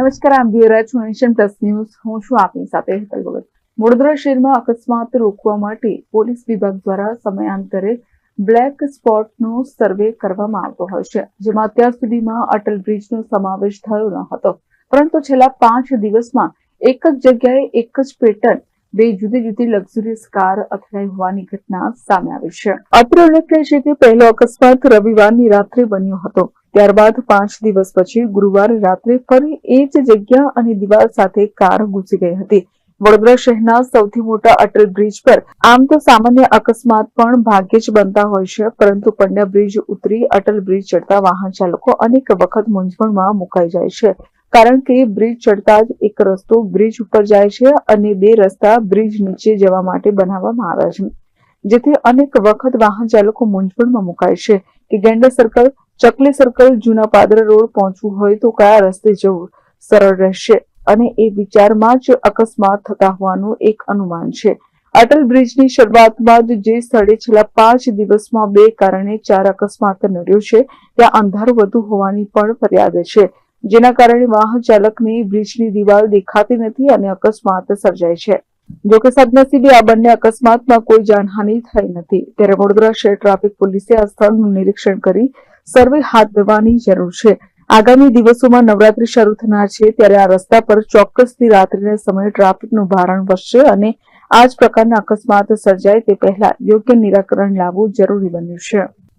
નમસ્કાર જોઈ રહ્યા છો નેશન પ્લસ ન્યૂઝ. હું છું આપની સાથે હેતલ ભગત. વડોદરા શહેરમાં અકસ્માત રોકવા માટે પોલીસ વિભાગ દ્વારા સમયાંતરે બ્લેક સ્પોટનો સર્વે કરવામાં આવતો હોય છે, જેમાં અત્યાર સુધીમાં અટલ બ્રિજનો સમાવેશ થયો ન હતો. પરંતુ છેલ્લા પાંચ દિવસમાં એક જ જગ્યાએ એક જ પેટર્ન બે જુદી જુદી લક્ઝુરિયસ કાર અથડાઈ હોવાની ઘટના સામે આવી છે. અત્રે ઉલ્લેખનીય છે કે પહેલો અકસ્માત રવિવારની રાત્રે બન્યો હતો. ત્યારબાદ પાંચ દિવસ પછી ગુરુવાર રાત્રે ફરી એ જ જગ્યા અને દિવાલ સાથે કાર ઘૂસી ગઈ હતી. વડોદરા શહેરના સૌથી મોટા અટલ બ્રિજ પર આમ તો સામાન્ય અકસ્માત પણ ભાગ્યે જ બનતા હોય છે, પરંતુ પંડ્યા બ્રિજ ઉતરી અટલ બ્રિજ ચડતા વાહન ચાલકો અનેક વખત મૂંઝવણમાં મુકાઈ જાય છે. કારણ કે બ્રિજ ચડતા જ એક રસ્તો બ્રિજ ઉપર જાય છે અને બે રસ્તા બ્રિજ નીચે જવા માટે બનાવવામાં આવ્યા છે. જેથી અનેક વખત વાહન ચાલકો મૂંઝવણમાં મુકાય છે. કે ગેંડા સર્કલ ચકલી સર્કલ જૂના પાદર રોડ પહોંચવું હોય તો કયા રસ્તે જવું? સરળ રહેશે. અને એ વિચારમાં જ અકસ્માત થતા હોવાનું એક અનુમાન છે. અટલ બ્રિજની શરૂઆત બાદ જે સ્થળે છેલ્લા પાંચ દિવસમાં બે કારણે ચાર અકસ્માત નડ્યો છે, ત્યાં અંધારું વધુ હોવાની પણ ફરિયાદ છે. જેના કારણે વાહન ચાલકને બ્રિજની દિવાલ દેખાતી નથી અને અકસ્માત સર્જાય છે. જોકે સદનસીબે આ બંને અકસ્માતમાં કોઈ જાનહાનિ થઈ નથી. ત્યારે વડોદરા શહેર ટ્રાફિક પોલીસે આ સ્થળનું નિરીક્ષણ કરી સર્વે હાથ ધરવાની જરૂર છે. આગામી દિવસોમાં નવરાત્રી શરૂ થનાર છે ત્યારે આ રસ્તા પર ચોક્કસથી રાત્રિના સમયે ટ્રાફિકનું ભારણ વધશે અને આ જ પ્રકારના અકસ્માત સર્જાય તે પહેલા યોગ્ય નિરાકરણ લાવવું જરૂરી બન્યું છે.